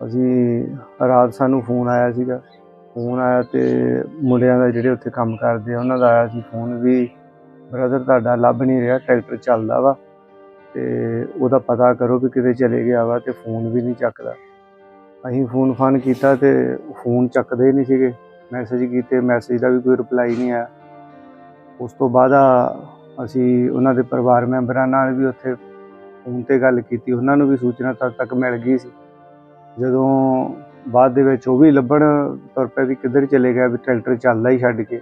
ਅਸੀਂ ਰਾਤ ਸਾਨੂੰ ਫੋਨ ਆਇਆ ਸੀਗਾ। ਫੋਨ ਆਇਆ ਤੇ ਮੁੰਡਿਆਂ ਦਾ ਜਿਹੜੇ ਉੱਥੇ ਕੰਮ ਕਰਦੇ ਆ, ਉਹਨਾਂ ਦਾ ਆਇਆ ਸੀ ਫੋਨ ਵੀ ਬ੍ਰਦਰ ਤੁਹਾਡਾ ਲੱਭ ਨਹੀਂ ਰਿਹਾ, ਟਰੈਕਟਰ ਚੱਲਦਾ ਵਾ ਤੇ ਉਹਦਾ ਪਤਾ ਕਰੋ ਵੀ ਕਿਤੇ ਚਲੇ ਗਿਆ ਵਾ ਤੇ ਫੋਨ ਵੀ ਨਹੀਂ ਚੱਕਦਾ। ਅਸੀਂ ਫੋਨ ਫਾਨ ਕੀਤਾ ਤੇ ਫੋਨ ਚੱਕਦੇ ਨਹੀਂ ਸੀਗੇ। ਮੈਸੇਜ ਕੀਤੇ ਮੈਸੇਜ ਦਾ ਵੀ ਕੋਈ ਰਿਪਲਾਈ ਨਹੀਂ ਆਇਆ। ਉਸ ਤੋਂ ਬਾਅਦ ਅਸੀਂ ਉਹਨਾਂ ਦੇ ਪਰਿਵਾਰ ਮੈਂਬਰਾਂ ਨਾਲ ਵੀ ਉੱਥੇ ਫੋਨ ਤੇ ਗੱਲ ਕੀਤੀ, ਉਹਨਾਂ ਨੂੰ ਵੀ ਸੂਚਨਾ ਤਦ ਤੱਕ ਮਿਲ ਗਈ ਸੀ। ਜਦੋਂ ਬਾਅਦ ਦੇ ਵਿੱਚ ਉਹ ਵੀ ਲੱਭਣ ਤੁਰ ਪਏ ਵੀ ਕਿੱਧਰ ਚਲੇ ਗਿਆ, ਵੀ ਟਰੈਕਟਰ ਚੱਲਦਾ ਹੀ ਛੱਡ ਕੇ।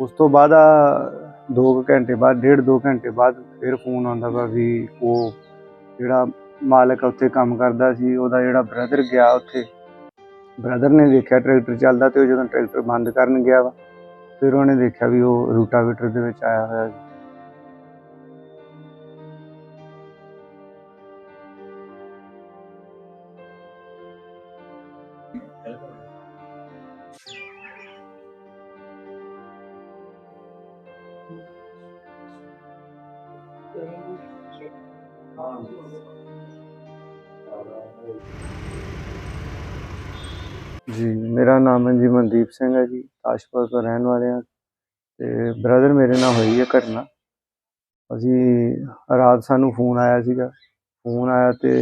ਉਸ ਤੋਂ ਬਾਅਦ ਆ 2 ਘੰਟੇ ਬਾਅਦ, ਡੇਢ 2 ਘੰਟੇ ਬਾਅਦ ਫਿਰ ਫੋਨ ਆਉਂਦਾ ਵਾ ਵੀ ਉਹ ਜਿਹੜਾ ਮਾਲਕ ਉੱਥੇ ਕੰਮ ਕਰਦਾ ਸੀ, ਉਹਦਾ ਜਿਹੜਾ ਬ੍ਰਦਰ ਗਿਆ ਉੱਥੇ। ਬ੍ਰਦਰ ਨੇ ਦੇਖਿਆ ਟਰੈਕਟਰ ਚੱਲਦਾ ਤੇ ਉਹ ਜਦੋਂ ਟਰੈਕਟਰ ਬੰਦ ਕਰਨ ਗਿਆ ਵਾ, ਫਿਰ ਉਹਨੇ ਦੇਖਿਆ ਵੀ ਉਹ ਰੂਟਾਵੇਟਰ ਦੇ ਵਿੱਚ ਆਇਆ ਹੋਇਆ ਸੀ। ਜੀ, ਮੇਰਾ ਨਾਮ ਹੈ ਜੀ ਮਨਦੀਪ ਸਿੰਘ ਹੈ ਜੀ ਆਸ਼ਪਾਸ ਤੋਂ ਰਹਿਣ ਵਾਲੇ ਹਾਂ ਤੇ ਬ੍ਰਦਰ ਮੇਰੇ ਨਾਲ ਹੋਈ ਹੈ ਘਟਨਾ। ਅਸੀਂ ਰਾਤ ਸਾਨੂੰ ਫੋਨ ਆਇਆ ਸੀਗਾ। ਫੋਨ ਆਇਆ ਤੇ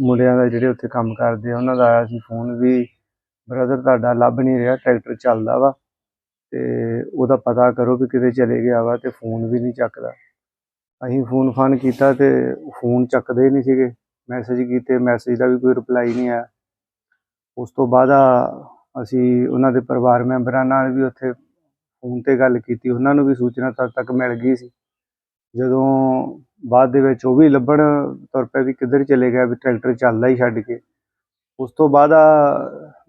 ਮੁੰਡਿਆਂ ਦਾ ਜਿਹੜੇ ਉੱਥੇ ਕੰਮ ਕਰਦੇ ਆ, ਉਹਨਾਂ ਦਾ ਆਇਆ ਸੀ ਫੋਨ ਵੀ ਬ੍ਰਦਰ ਤੁਹਾਡਾ ਲੱਭ ਨਹੀਂ ਰਿਹਾ, ਟਰੈਕਟਰ ਚੱਲਦਾ ਵਾ ਤੇ ਉਹਦਾ ਪਤਾ ਕਰੋ ਵੀ ਕਿਤੇ ਚਲੇ ਗਿਆ ਵਾ ਤੇ ਫੋਨ ਵੀ ਨਹੀਂ ਚੱਕਦਾ। ਅਸੀਂ ਫੋਨ ਫਾਨ ਕੀਤਾ ਤੇ ਫੋਨ ਚੱਕਦੇ ਨਹੀਂ ਸੀਗੇ। ਮੈਸੇਜ ਕੀਤੇ ਮੈਸੇਜ ਦਾ ਵੀ ਕੋਈ ਰਿਪਲਾਈ ਨਹੀਂ ਆਇਆ। ਉਸ ਤੋਂ ਬਾਅਦ ਅਸੀਂ ਉਹਨਾਂ ਦੇ ਪਰਿਵਾਰ ਮੈਂਬਰਾਂ ਨਾਲ ਵੀ ਉੱਥੇ ਫੋਨ ਤੇ ਗੱਲ ਕੀਤੀ। ਉਹਨਾਂ ਨੂੰ ਵੀ ਸੂਚਨਾ ਤਦ ਤੱਕ ਮਿਲ ਗਈ ਸੀ। ਜਦੋਂ ਬਾਅਦ ਦੇ ਵਿੱਚ ਉਹ ਵੀ ਲੱਭਣ ਤੁਰ ਪਏ ਵੀ ਕਿੱਧਰ ਚਲੇ ਗਿਆ, ਵੀ ਟਰੈਕਟਰ ਚੱਲਦਾ ਹੀ ਛੱਡ ਕੇ। ਉਸ ਤੋਂ ਬਾਅਦ ਆ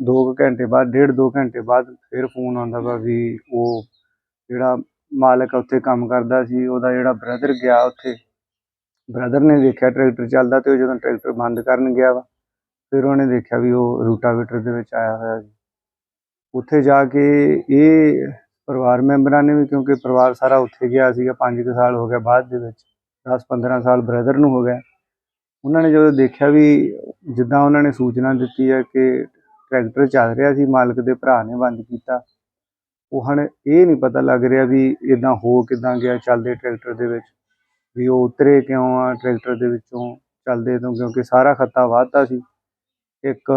2 ਘੰਟੇ ਬਾਅਦ, ਡੇਢ 2 ਘੰਟੇ ਬਾਅਦ ਫਿਰ ਫੋਨ ਆਉਂਦਾ ਵਾ ਵੀ ਉਹ ਜਿਹੜਾ ਮਾਲਕ ਉੱਥੇ ਕੰਮ ਕਰਦਾ ਸੀ, ਉਹਦਾ ਜਿਹੜਾ ਬ੍ਰਦਰ ਗਿਆ ਉੱਥੇ ਬ੍ਰਦਰ ਨੇ ਦੇਖਿਆ ਟਰੈਕਟਰ ਚੱਲਦਾ ਤੇ ਉਹ ਜਦੋਂ ਟਰੈਕਟਰ ਬੰਦ ਕਰਨ ਗਿਆ ਵਾ, ਫਿਰ ਉਹਨੇ ਦੇਖਿਆ ਵੀ ਉਹ ਰੂਟਾਵੇਟਰ ਦੇ ਵਿੱਚ ਆਇਆ ਹੋਇਆ ਸੀ। ਉੱਥੇ ਜਾ ਕੇ ਇਹ ਪਰਿਵਾਰ ਮੈਂਬਰਾਂ ਨੇ ਵੀ, ਕਿਉਂਕਿ ਪਰਿਵਾਰ ਸਾਰਾ ਉੱਥੇ ਗਿਆ ਸੀਗਾ 5 ਕੁ ਸਾਲ ਹੋ ਗਿਆ ਬਾਅਦ ਦੇ ਵਿੱਚ 10-15 ਸਾਲ ਬ੍ਰਦਰ ਨੂੰ ਹੋ ਗਿਆ। ਉਹਨਾਂ ਨੇ ਜਦੋਂ ਦੇਖਿਆ ਵੀ ਜਿੱਦਾਂ ਉਹਨਾਂ ਨੇ ਸੂਚਨਾ ਦਿੱਤੀ ਹੈ ਕਿ ਟਰੈਕਟਰ ਚੱਲ ਰਿਹਾ ਸੀ, ਮਾਲਕ ਦੇ ਭਰਾ ਨੇ ਬੰਦ ਕੀਤਾ ਉਹ ਹੁਣ ਇਹ ਨਹੀਂ ਪਤਾ ਲੱਗ ਰਿਹਾ ਵੀ ਇਦਾਂ ਹੋ ਕਿਦਾਂ ਗਿਆ ਚੱਲਦੇ ਟਰੈਕਟਰ ਦੇ ਵਿੱਚ, ਵੀ ਉਹ ਉਤਰੇ ਕਿਉਂ ਆ, ਟਰੈਕਟਰ ਦੇ ਵਿੱਚੋਂ ਚੱਲਦੇ ਤੋਂ, ਕਿਉਂਕਿ ਸਾਰਾ ਖੱਤਾ ਵਾਧਤਾ ਸੀ। ਇੱਕ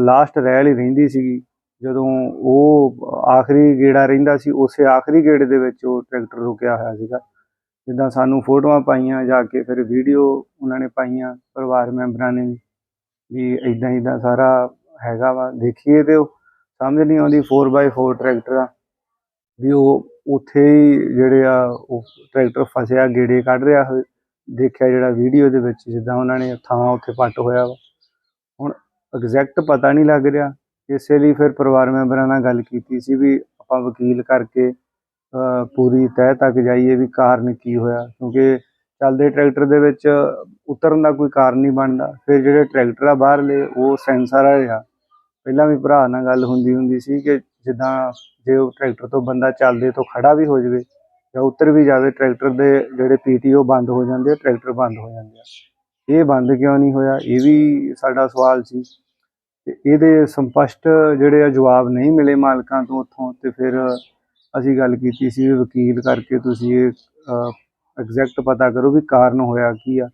ਲਾਸਟ ਰੈਲ ਹੀ ਰਹਿੰਦੀ ਸੀਗੀ, ਜਦੋਂ ਉਹ ਆਖਰੀ ਗੇੜਾ ਰਹਿੰਦਾ ਸੀ, ਉਸੇ ਆਖਰੀ ਗੇੜੇ ਦੇ ਵਿੱਚ ਉਹ ਟਰੈਕਟਰ ਰੁਕਿਆ ਹੋਇਆ ਸੀਗਾ। ਜਿੱਦਾਂ ਸਾਨੂੰ ਫੋਟੋਆਂ ਪਾਈਆਂ ਜਾ ਕੇ, ਫਿਰ ਵੀਡੀਓ ਉਹਨਾਂ ਨੇ ਪਾਈਆਂ ਪਰਿਵਾਰ ਮੈਂਬਰਾਂ ਨੇ ਵੀ ਵੀ ਇਦਾਂ ਇਦਾਂ ਸਾਰਾ ਹੈਗਾ ਵਾ, ਦੇਖੀਏ ਤੇ ਉਹ, ਸਮਝ ਨਹੀਂ ਆਉਂਦੀ 4x4 ਟਰੈਕਟਰ। ਆ ਵੀ ਉਹ ਉੱਥੇ ਹੀ ਜਿਹੜੇ ਆ, ਉਹ ਟਰੈਕਟਰ ਫਸਿਆ, ਗੇੜੇ ਕੱਢ ਰਿਹਾ ਹੋਏ ਦੇਖਿਆ ਜਿਹੜਾ ਵੀਡੀਓ ਦੇ ਵਿੱਚ ਜਿੱਦਾਂ ਉਹਨਾਂ ਨੇ ਥਾਂ ਉੱਥੇ ਪੱਟ ਹੋਇਆ ਵਾ। ਹੁਣ ਐਗਜ਼ੈਕਟ ਪਤਾ ਨਹੀਂ ਲੱਗ ਰਿਹਾ। ਇਸੇ ਲਈ ਫਿਰ ਪਰਿਵਾਰ ਮੈਂਬਰਾਂ ਨਾਲ ਗੱਲ ਕੀਤੀ ਸੀ ਵੀ ਆਪਾਂ ਵਕੀਲ ਕਰਕੇ ਪੂਰੀ ਤਹਿ ਤੱਕ ਜਾਈਏ ਵੀ ਕਾਰਨ ਕੀ ਹੋਇਆ। ਕਿਉਂਕਿ ਚੱਲਦੇ ਟਰੈਕਟਰ ਦੇ ਵਿੱਚ ਉਤਰਨ ਦਾ ਕੋਈ ਕਾਰਨ ਨਹੀਂ ਬਣਦਾ। ਫਿਰ ਜਿਹੜੇ ਟਰੈਕਟਰ ਆ ਬਾਹਰਲੇ, ਉਹ ਸੈਂਸਰ ਵਾਲੇ ਆ। ਪਹਿਲਾਂ ਵੀ ਭਰਾ ਨਾਲ ਗੱਲ ਹੁੰਦੀ ਹੁੰਦੀ ਸੀ ਕਿ ਜਿੱਦਾਂ ਜੇ ਉਹ ਟਰੈਕਟਰ ਤੋਂ ਬੰਦਾ ਚੱਲਦੇ ਤੋਂ ਖੜਾ ਵੀ ਹੋ ਜਾਵੇ ਜਾਂ ਉੱਤਰ ਵੀ ਜਾਵੇ, ਟਰੈਕਟਰ ਦੇ ਜਿਹੜੇ ਪੀਟੀਓ ਬੰਦ ਹੋ ਜਾਂਦੇ ਆ, ਟਰੈਕਟਰ ਬੰਦ ਹੋ ਜਾਂਦੇ ਆ। ਇਹ ਬੰਦ ਕਿਉਂ ਨਹੀਂ ਹੋਇਆ? ਇਹ ਵੀ ਸਾਡਾ ਸਵਾਲ ਸੀ। ਤੇ ਇਹਦੇ ਸੰਪਸ਼ਟ ਜਿਹੜੇ ਆ ਜਵਾਬ ਨਹੀਂ ਮਿਲੇ ਮਾਲਕਾਂ ਤੋਂ ਉੱਥੋਂ ਤੇ ਫਿਰ ਅਸੀਂ ਗੱਲ ਕੀਤੀ ਸੀ ਵੀ ਵਕੀਲ ਕਰਕੇ ਤੁਸੀਂ ਇਹ ਐਗਜ਼ੈਕਟ ਪਤਾ ਕਰੋ ਵੀ ਕਾਰਨ ਹੋਇਆ ਕੀ ਆ।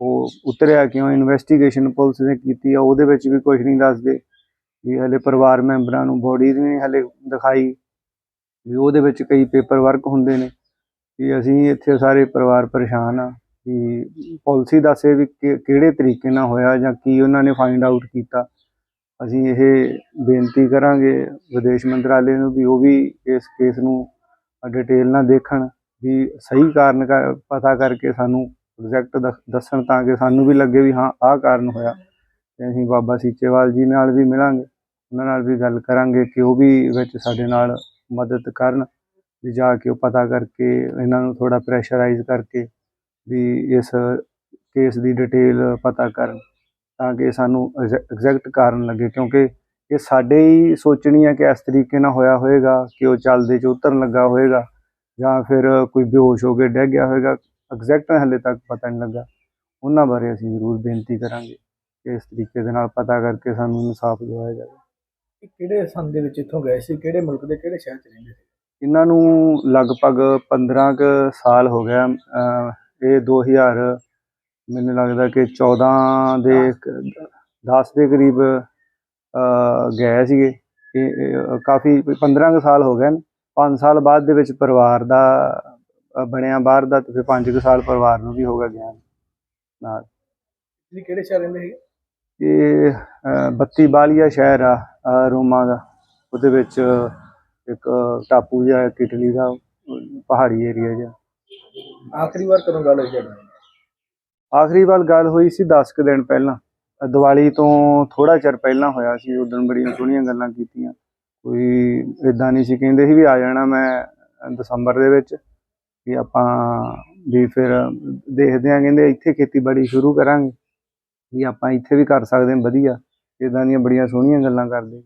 ਉਹ ਉਤਰਿਆ ਕਿਉਂ? ਇਨਵੈਸਟੀਗੇਸ਼ਨ ਪੁਲਿਸ ਨੇ ਕੀਤੀ ਆ, ਉਹਦੇ ਵਿੱਚ ਵੀ ਕੁਝ ਨਹੀਂ ਦੱਸਦੇ। ਵੀ ਹਲੇ ਪਰਿਵਾਰ ਮੈਂਬਰਾਂ ਨੂੰ ਬੋਡੀ ਨਹੀਂ ਹਲੇ ਦਿਖਾਈ। ਵੀ ਉਹਦੇ ਵਿੱਚ ਕਈ ਪੇਪਰ ਵਰਕ ਹੁੰਦੇ ਨੇ। ਵੀ ਅਸੀਂ ਇੱਥੇ ਸਾਰੇ ਪਰਿਵਾਰ ਪਰੇਸ਼ਾਨ ਆ ਵੀ ਪਾਲਿਸੀ ਦੱਸੇ ਵੀ ਕਿ- ਕਿਹੜੇ ਤਰੀਕੇ ਨਾਲ ਹੋਇਆ ਜਾਂ ਕੀ ਉਹਨਾਂ ਨੇ ਫਾਈਂਡ ਆਊਟ ਕੀਤਾ। ਅਸੀਂ ਇਹ ਬੇਨਤੀ ਕਰਾਂਗੇ ਵਿਦੇਸ਼ ਮੰਤਰਾਲੇ ਨੂੰ ਵੀ ਉਹ ਵੀ ਇਸ ਕੇਸ ਨੂੰ ਡਿਟੇਲ ਨਾਲ ਦੇਖਣ ਵੀ ਸਹੀ ਕਾਰਨ ਕ- ਪਤਾ ਕਰਕੇ ਸਾਨੂੰ ਐਗਜ਼ੈਕਟ ਦੱਸਣ ਤਾਂ ਕਿ ਸਾਨੂੰ ਵੀ ਲੱਗੇ ਵੀ ਹਾਂ, ਆਹ ਕਾਰਨ ਹੋਇਆ। ਤੇ ਅਸੀਂ ਬਾਬਾ ਸੀਚੇਵਾਲ ਜੀ ਨਾਲ ਵੀ ਮਿਲਾਂਗੇ। ਉਹਨਾਂ ਨਾਲ ਵੀ ਗੱਲ ਕਰਾਂਗੇ ਕਿ ਉਹ ਵੀ ਵਿੱਚ ਸਾਡੇ ਨਾਲ ਮਦਦ ਕਰਨ, ਵੀ ਜਾ ਕੇ ਉਹ ਪਤਾ ਕਰਕੇ, ਇਹਨਾਂ ਨੂੰ ਥੋੜਾ ਪ੍ਰੈਸ਼ਰਾਈਜ਼ ਕਰਕੇ ਵੀ ਇਸ ਕੇਸ ਦੀ ਡਿਟੇਲ ਪਤਾ ਕਰਨ, ਤਾਂ ਕਿ ਸਾਨੂੰ ਐਗਜ਼ੈਕਟ ਕਾਰਨ ਲੱਗੇ, ਕਿਉਂਕਿ ਇਹ ਸਾਡੇ ਹੀ ਸੋਚਣੀ ਹੈ ਕਿ ਇਸ ਤਰੀਕੇ ਨਾਲ ਹੋਇਆ ਹੋਵੇਗਾ ਕਿ ਉਹ ਚੱਲਦੇ ਚ ਉਤਰਨ ਲੱਗਾ ਹੋਵੇਗਾ ਜਾਂ ਫਿਰ ਕੋਈ ਬੇਹੋਸ਼ ਹੋ ਕੇ ਡਿੱਗ ਗਿਆ ਹੋਵੇਗਾ ਐਗਜ਼ੈਕਟ ਹਲੇ ਤੱਕ ਪਤਾ ਨਹੀਂ ਲੱਗਾ। ਉਹਨਾਂ ਬਾਰੇ ਅਸੀਂ ਜ਼ਰੂਰ ਬੇਨਤੀ ਕਰਾਂਗੇ ਕਿ ਇਸ ਤਰੀਕੇ ਦੇ ਨਾਲ ਪਤਾ ਕਰਕੇ ਸਾਨੂੰ ਇਨਸਾਫ ਦਿਵਾਇਆ ਜਾਵੇ। ਇਹ ਕਿਹੜੇ ਸੰਨ ਦੇ ਵਿੱਚ ਇੱਥੋਂ ਗਏ ਸੀ ਕਿਹੜੇ ਮੁਲਕ ਦੇ ਕਿਹੜੇ ਸ਼ਹਿਰ ਚ ਰਹਿੰਦੇ ਸੀ? ਇਹਨਾਂ ਨੂੰ ਲਗਭਗ 15 ਕੁ ਸਾਲ ਹੋ ਗਿਆ ਅਹ ਇਹ 2000 ਮੈਨੂੰ ਲੱਗਦਾ ਕਿ 14 ਦੇ 10 ਦੇ ਕਰੀਬ ਅਹ ਗਏ ਸੀਗੇ। ਇਹ ਇਹ ਕਾਫੀ 15 ਕੁ ਸਾਲ ਹੋ ਗਏ ਨੇ। 5 ਸਾਲ ਬਾਅਦ ਦੇ ਵਿੱਚ ਪਰਿਵਾਰ ਦਾ ਅਹ ਬਣਿਆ ਬਾਹਰ ਦਾ ਤੇ ਫਿਰ 5 ਕੁ ਸਾਲ ਪਰਿਵਾਰ ਨੂੰ ਵੀ ਹੋਗਾ ਗਿਆ ਨਾਲ। ਤੁਸੀਂ ਕਿਹੜੇ ਸ਼ਹਿਰ ਰਹਿੰਦੇ ਸੀ ਇਹ ਬੱਤੀ ਬਾਲੀਆ ਸ਼ਹਿਰ ਆ ਰੋਮਾ ਦਾ। ਉਹਦੇ ਵਿੱਚ ਇੱਕ ਟਾਪੂ ਜਿਹਾ ਇੱਕ ਇਟਲੀ ਦਾ ਪਹਾੜੀ ਏਰੀਆ ਜਿਹਾ। ਆਖਰੀ ਵਾਰ ਕਦੋਂ ਗੱਲ ਹੋਈ ਤੁਹਾਡੀ? ਆਖਰੀ ਵਾਰ ਗੱਲ ਹੋਈ ਸੀ 10 ਕੁ ਦਿਨ ਪਹਿਲਾਂ। ਦੀਵਾਲੀ ਤੋਂ ਥੋੜਾ ਚਿਰ ਪਹਿਲਾਂ ਹੋਇਆ ਸੀ ਉਦੋਂ ਬੜੀਆਂ ਸੋਹਣੀਆਂ ਗੱਲਾਂ ਕੀਤੀਆਂ। ਕੋਈ ਇਦਾਂ ਨਹੀਂ ਸੀ ਕਹਿੰਦੇ ਸੀ ਵੀ ਆ ਜਾਣਾ ਮੈਂ ਦਸੰਬਰ ਦੇ ਵਿੱਚ ਵੀ ਆਪਾਂ ਵੀ ਫਿਰ ਦੇਖਦੇ ਆਂ ਕਹਿੰਦੇ ਇੱਥੇ ਖੇਤੀਬਾੜੀ ਸ਼ੁਰੂ ਕਰਾਂਗੇ। ਵੀ ਆਪਾਂ ਇੱਥੇ ਵੀ ਕਰ ਸਕਦੇ ਹਾਂ ਵਧੀਆ। ਇਦਾਂ ਦੀਆਂ ਬੜੀਆਂ ਸੋਹਣੀਆਂ ਗੱਲਾਂ ਕਰਦੇ।